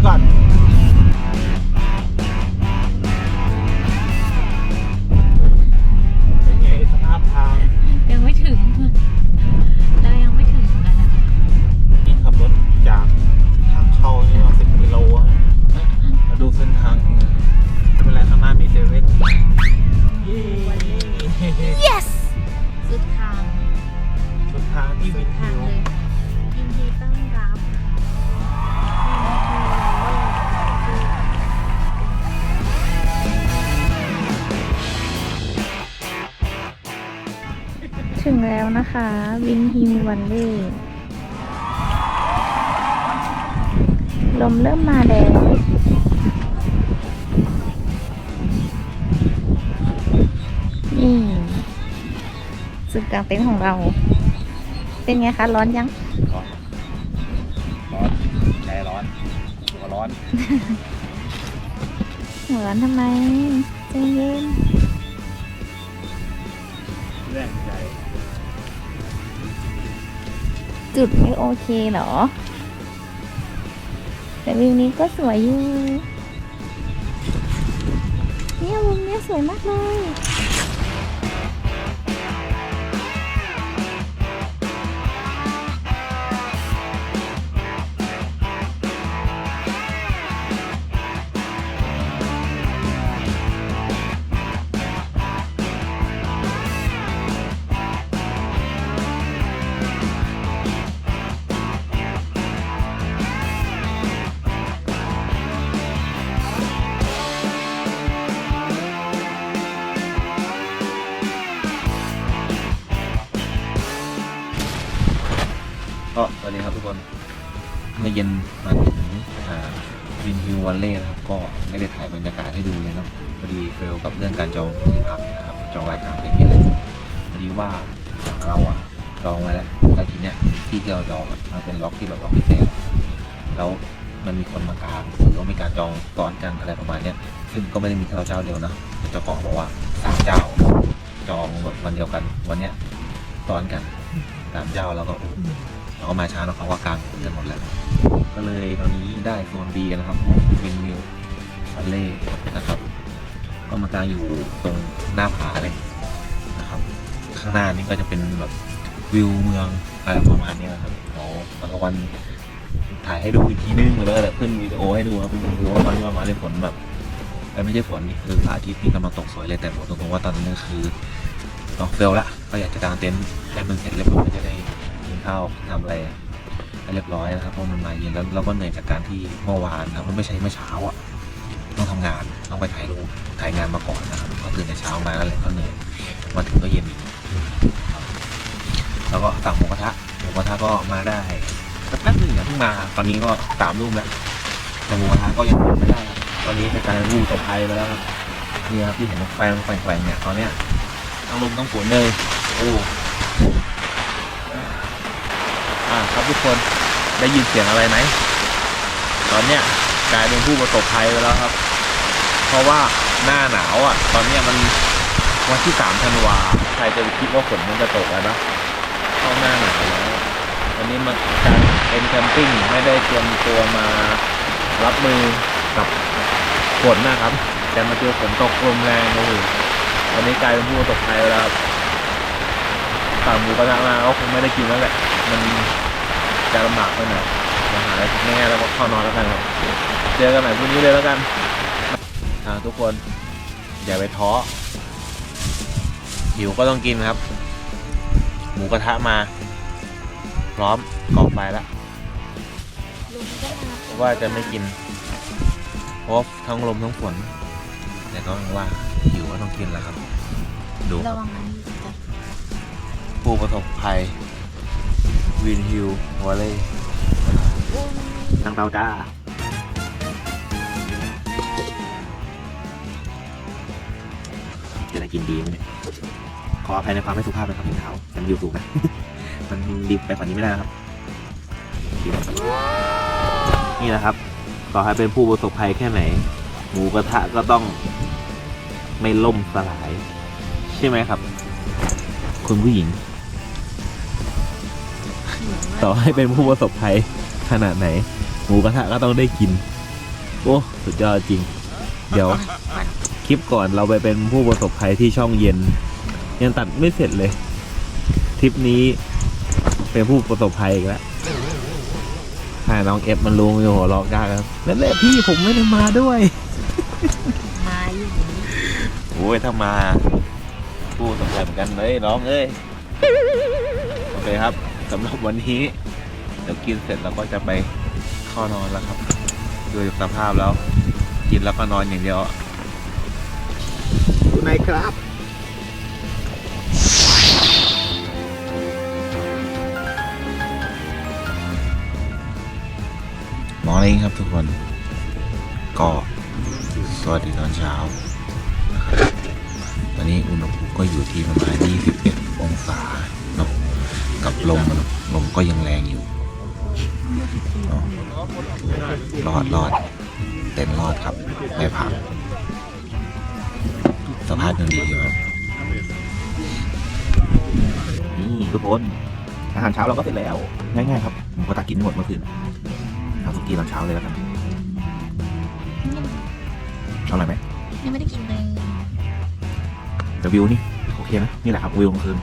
ขับรถก่อนเป็นไงสภาพทางยังไม่ถึง เรายังไม่ถึงกันนะนี่ขับรถจากทางเข้านี่มาสิบกิโลอะมาดูเส้นทางเองไม่เป็นไรข้างหน้ามีเซเว่นเย้ yes สุดทาง สุดทางที่สุวิดนท แล้วนะคะ วินฮิววันเล่ลมเริ่มมาแล้วนี่สุดกลางเต็นท์ของเรา เป็นไงคะ ร้อนยัง ร้อน ร้อน ใจร้อน หัวร้อน หัวร้อนทำไมใจเย็นแรงใจ จุดไม่โอเคเหรอ แต่วิวนี้ก็สวยอยู่เนี่ยมุมเนี้ยสวยมากเลย เย็นมาถึงวินฮิววันเล่นะครับก็ไม่ได้ถ่ายบรรยากาศให้ดูเลยเนาะพอดีเฟลกับเรื่องการจองที่พักนะครับจองรายการเป็นที่เลยพอดีว่าเราอะจองไว้แล้วแล้วทีเนี้ยที่ที่เราจองมันเป็นล็อกที่แบบล็อกพิเศษแล้วมันมีคนมากางหรือว่ามีการจองซ้อนกันอะไรประมาณเนี้ยซึ่งก็ไม่ได้มีแค่เราเจ้าเดียวนะเจ้าของบอกว่าสามเจ้าจองแบบวันเดียวกันวันเนี้ยซ้อนกันสามเจ้าแล้วก็เราก็มาช้าแล้วเขาก็กางกันหมดแล้ว ก็เลยตอนนี้ได้โซนบีนะครับวินมิวฟัลเล่นะครับ ก็มากางอยู่ตรงหน้าผาเลยนะครับ ข้างหน้านี่ก็จะเป็นแบบวิวเมืองอะไรประมาณนี้นะครับเดี๋ยวตอนกลางวันถ่ายให้ดูอีกทีนึงแล้วก็เลยขึ้นวิดีโอให้ดูครับเป็นวิวตอนนี้ประมาณได้ฝนแบบไม่ใช่ฝนนี่คือพระอาทิตย์นี่กำลังตกสวยเลยแต่บอกตรงๆว่าตอนนี้คือต้องเฟลละก็อยากจะกางเต็นท์ให้มันเสร็จเรียบร้อยจะได้กินข้าวทำอะไร เรียบร้อยนะครับเพราะมันมาเย็นแล้วเราก็เหนื่อยจากการที่เมื่อวานนะครับมันไม่ใช่เมื่อเช้าอะต้องทำงานต้องไปถ่ายรูปถ่ายงานมาก่อนนะครับก็ตื่นแต่เช้ามาแล้วแหละก็เหนื่อยมาถึงก็เย็นอีกแล้วก็สั่งหมูกระทะหมูกระทะก็มาได้แป๊บนึงอย่าเพิ่งมา ตอนนี้ก็ตามรูปแล้วแต่หมูกระทะก็ยังไม่ได้ ตอนนี้เป็นการรูปตกไทยไปแล้วครับนี่ครับที่เห็นแฟนแฝงๆเนี่ยตอนเนี้ยต้องลมต้องฝนเลยโอ้ ครับทุกคนได้ยินเสียงอะไรไหมตอนเนี้ยกลายเป็นผู้ประสบภัยไปแล้วครับ เพราะว่าหน้าหนาวอะ ตอนเนี้ยมันวันที่สามธันวาใครจะไปคิดว่าฝนมันจะตกแล้วนะเข้าหน้าหนาวแล้ววันนี้มันการเป็นแคมปิ้งไม่ได้เตรียมตัวมารับมือกับฝนนะครับ แต่มาเจอฝนตกลมแรงโอ้โหวันนี้กลายเป็นผู้ประสบภัยแล้วครับสั่งหมูกระทะมาก็คงไม่ได้กินแล้วแหละ มัน จะลำบากไปหน่อยมาหาอะไรง่ายๆแล้วก็เข้านอนแล้วกันครับเจอกันใหม่พรุ่งนี้เลยแล้วกันอ่าทุกคนอย่าไปท้อหิวก็ต้องกินครับ หมูกระทะมา พร้อมออกไปแล้วลุงก็มาว่าจะไม่กินเพราะว่าทั้งลมทั้งฝนแต่ก็ยังว่าหิวก็ต้องกินแล้วครับ ดูคระรับวังนะจะผู้ประสบภัย วินฮิลวอลเล่ทางเตาจ้าจะได้กินดีไหมเนี่ยขออภัยในความไม่สุภาพนะครับพี่เท้ามันอยู่สูงนะ มันดิบไปกว่านี้ไม่ได้นะครับดีมากครับนี่นะครับ ต่อให้เป็นผู้ประสบภัยแค่ไหน หมูกระทะก็ต้องไม่ล่มสลาย ใช่ไหมครับ คุณผู้หญิง ต่อให้เป็นผู้ประสบภัยขนาดไหน หมูกระทะก็ต้องได้กิน โอ้สุดยอดจริง เดี๋ยว คลิปก่อนเราไปเป็นผู้ประสบภัยที่ช่องเย็น ยังตัดไม่เสร็จเลยทริปนี้เป็นผู้ประสบภัยอีกแล้วถ้าน้องเอฟมันรู้มันจะหัวเรอกได้ครับนั่นแหละพี่ผมไม่ได้มาด้วย มาอยู่โอ้ยถ้ามา ผู้สำคัญเหมือนกันเลยน้องเอ้ยโอเคครับ สำหรับวันนี้ เดี๋ยวกินเสร็จเราก็จะไปเข้านอนแล้วครับโดยสภาพแล้ว กินแล้วก็นอนอย่างเดียวอะคุณนายครับมอร์นิ่งครับทุกคน ก็สวัสดีตอนเช้านะครับตอนนี้อุณหภูมิก็อยู่ที่ประมาณ 21 องศาเนาะ กับลมอะลมก็ยังแรงอยู่เนาะรอดรอดเต็นท์รอดครับไม่พังสภาพยังดีอยู่ครับนี่ทุกคนอาหารเช้าเราก็เสร็จแล้วง่ายๆครับผมก็ตักกินไม่หมดเมื่อคืนทำสุกี้ตอนเช้าเลยแล้วกันอร่อยไหมยังไม่ได้กินเลยแต่วิวนี่โอเคนะนี่แหละครับวิวกลางคืน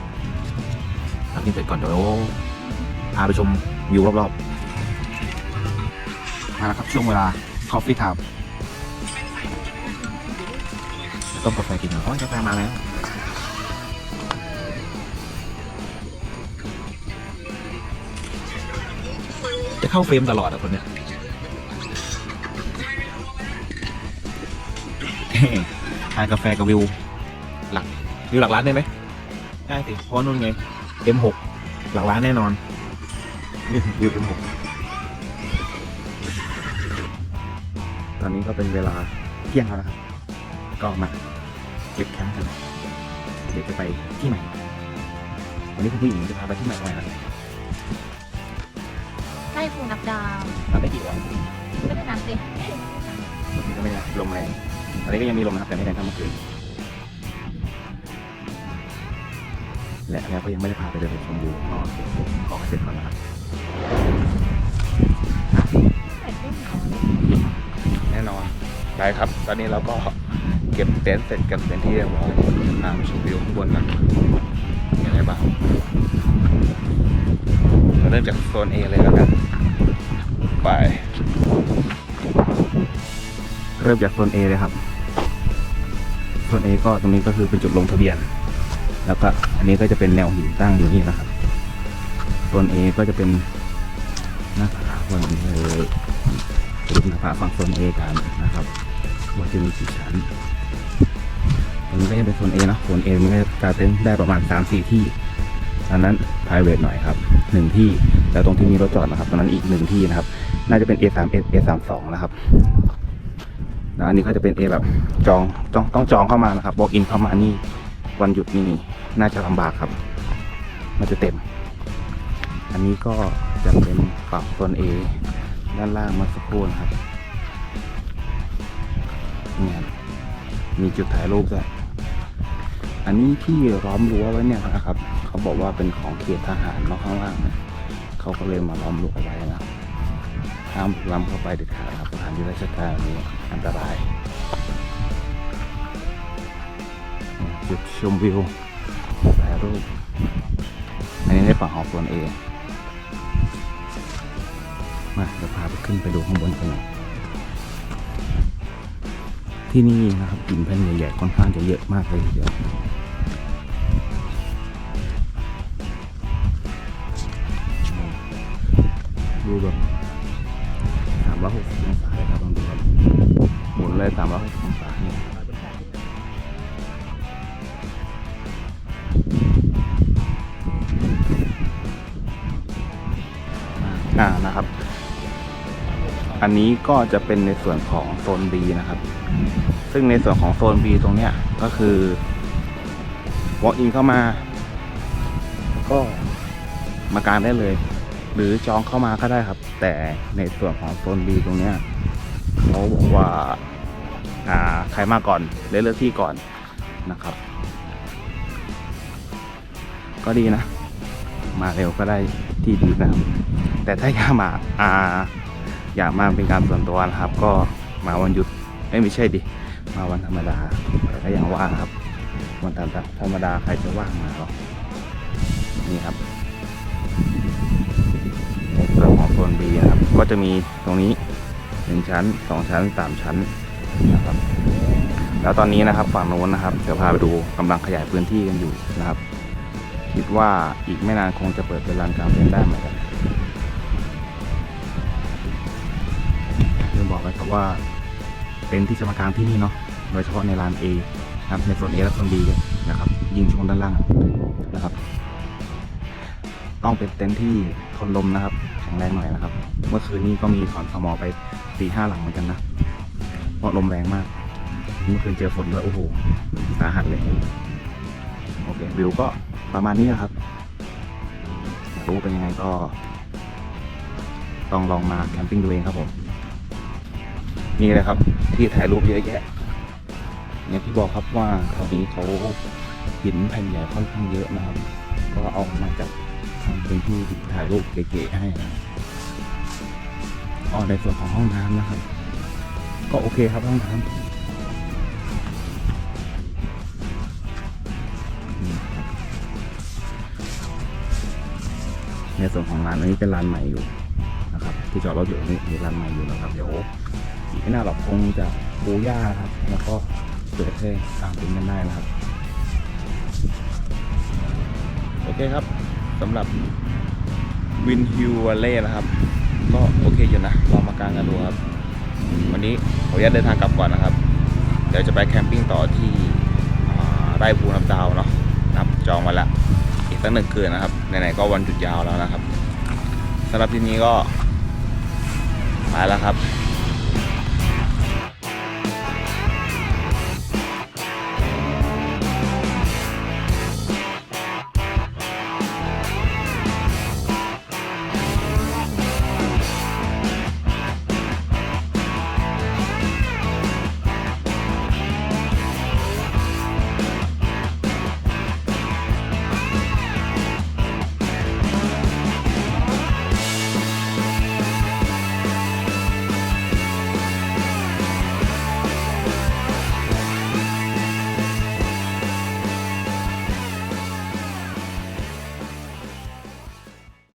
ทำกินเสร็จก่อนเดี๋ยวพาไปชมวิวรอบๆมาแล้วครับช่วงเวลา coffee time ต้มกาแฟกินหน่อยโอ้ยกาแฟมาแล้วจะเข้าเฟรมตลอดอะคนเนี้ยทานกาแฟกับวิว หลักวิวหลักล้านได้ไหมได้สิเพราะนู่นไง M6 หลักล้านแน่นอนวิว M6 ตอนนี้ก็เป็นเวลาเที่ยงแล้วนะครับ ก็มาเก็บแคมป์กันเดี๋ยวจะไปที่ใหม่ วันนี้คุณผู้หญิงจะพาไปที่ใหม่วันไหนครับใช่ภูนับดาวนับได้กี่วันไม่ได้นับสิวันนี้ก็ไม่ได้ลมแรงตอนนี้ก็ยังมีลมนะครับแต่ไม่แรงเท่าเมื่อคืน และแล้วก็ยังไม่ได้พาไปเดินชมวิวก็เก็บของให้เสร็จก่อนนะครับแน่นอนได้ครับ ตอนนี้เราก็เก็บเต็นท์เสร็จกันเป็นที่เรียบร้อยตามชมวิวข้างบนกันยังไงบ้างเราเริ่มจากโซน A เลยแล้วกันไปเริ่มจากโซน A เลยครับ โซน A ก็ตรงนี้ก็คือเป็นจุดลงทะเบียน แล้วก็อันนี้ก็จะเป็นแนวหินตั้งอยู่นี่นะครับโซน A ก็จะเป็นหน้าผาฝั่งนี้เลยไปดูหน้าผาฝั่งโซน A กันนะครับว่าจะมีกี่ชั้นตรงนี้ก็จะเป็นโซน A เนะโซน A มันก็จะกางเต็นท์ได้ประมาณ 3-4 ที่อันนั้น private หน่อยครับหนึ่งที่แล้วตรงที่มีรถจอดนะครับตรงนั้นอีกหนึ่งที่นะครับ น่าจะเป็น A3 A32 นะครับแล้วอันนี้ก็จะเป็น A แบบจองจองต้องจองเข้ามานะครับบอกอินเข้ามานี่ วันหยุดนี่น่าจะลำบากครับ มันจะเต็ม อันนี้ก็จะเป็นฝั่งโซน A ด้านล่างมาสักครู่นะครับเนี่ยครับมีจุดถ่ายรูปด้วยอันนี้ที่ล้อมรั้วไว้เนี่ยนะครับ เขาบอกว่าเป็นของเขตทหารเนาะข้างล่างเขาก็เลยมาล้อมรั้วไว้นะครับห้ามล้ำเข้าไปเด็ดขาดครับสถานที่ราชการนี้อันตราย จุดชมวิวถ่ายรูปอันนี้ในฝั่งของโซนเอมาเดี๋ยวพาไปขึ้นไปดูข้างบนกันหน่อยที่นี่นะครับหินแผ่นใหญ่ๆค่อนข้างจะเยอะมากเลยทีเดียวดูแบบสามร้อยหกสิบองศาเลยครับลองดูครับหมุนเลยสามร้อยหกสิบ นนี้ก็จะเป็นในส่วนของโซน B นะครับ ซึ่งในส่วนของโซน B ตรงเนี้ยก็คือ walk in เข้ามา ก็มากางได้เลย หรือจองเข้ามาก็ได้ครับ แต่ในส่วนของโซน B ตรงเนี้ยเขาบอกว่าอ่าใครมาก่อนได้เลือกที่ก่อนนะครับ ก็ดีนะ มาเร็วก็ได้ที่ดีนะครับ แต่ถ้าอยากมาอ่า อยากมาเป็นการส่วนตัวนะครับ ก็มาวันหยุดเอ้ยไม่ใช่ดิมาวันธรรมดาแต่ก็ยังว่างครับ วันธรรมดาใครจะว่างมาหรอนี่ครับในส่วนของโซน B นะครับก็จะมีตรงนี้หนึ่งชั้นสองชั้นสามชั้นนะครับ แล้วตอนนี้นะครับฝั่งโน้นนะครับเดี๋ยวพาไปดูกำลังขยายพื้นที่กันอยู่นะครับ คิดว่าอีกไม่นานคงจะเปิดเป็นลานกลางเต็นท์ได้เหมือนกัน ว่าเต็นท์ที่จะมากางที่นี่เนาะโดยเฉพาะในลาน A นะครับในโซน A และโซน B นะครับยิงช่วงด้านล่างนะครับ ต้องเป็นเต็นท์ที่ทนลมนะครับ แข็งแรงหน่อยนะครับ เมื่อคืนนี้ก็มีถอนสมอไปสี่ห้าหลังเหมือนกันนะเพราะลมแรงมาก เมื่อคืนเจอฝนด้วยโอ้โหสาหัสเลยโอเควิวก็ประมาณนี้นะครับรู้เป็นยังไงก็ ต้องลองมาแคมปิ้งดูเองครับผม นี่เลยครับ ที่ถ่ายรูปเยอะแยะอย่างที่บอกครับว่าแถวนี้เขาหินแผ่นใหญ่ค่อนข้างเยอะนะครับ ก็เอามาจากทำพื้นที่ถ่ายรูปเก๋ๆให้นะอ๋อในส่วนของห้องน้ำนะครับ ก็โอเคครับห้องน้ำในส่วนของร้านอันนี้เป็นร้านใหม่อยู่นะครับ ที่จอดรถอยู่นี่มีร้านใหม่อยู่นะครับ เดี๋ยว ไม่นาหรอกคงจะปูหญ้าครับ แล้วก็เปิดให้ตามเป็นกันได้นะครับ โอเคครับสำหรับวินฮิววเล่นะครับ ก็โอเคอยู่นะลองมากางกันดูครับ วันนี้ขออนุญาตเดินทางกลับก่อนนะครับ เดี๋ยวจะไปแคมปิ้งต่อที่ไร่ภูน้ำดาวเนาะนับจองมาแล้วอีกสักหนึ่งคืนนะครับไหนๆก็วันหยุดยาวแล้วนะครับสำหรับที่นี้ก็ไปแล้วครับ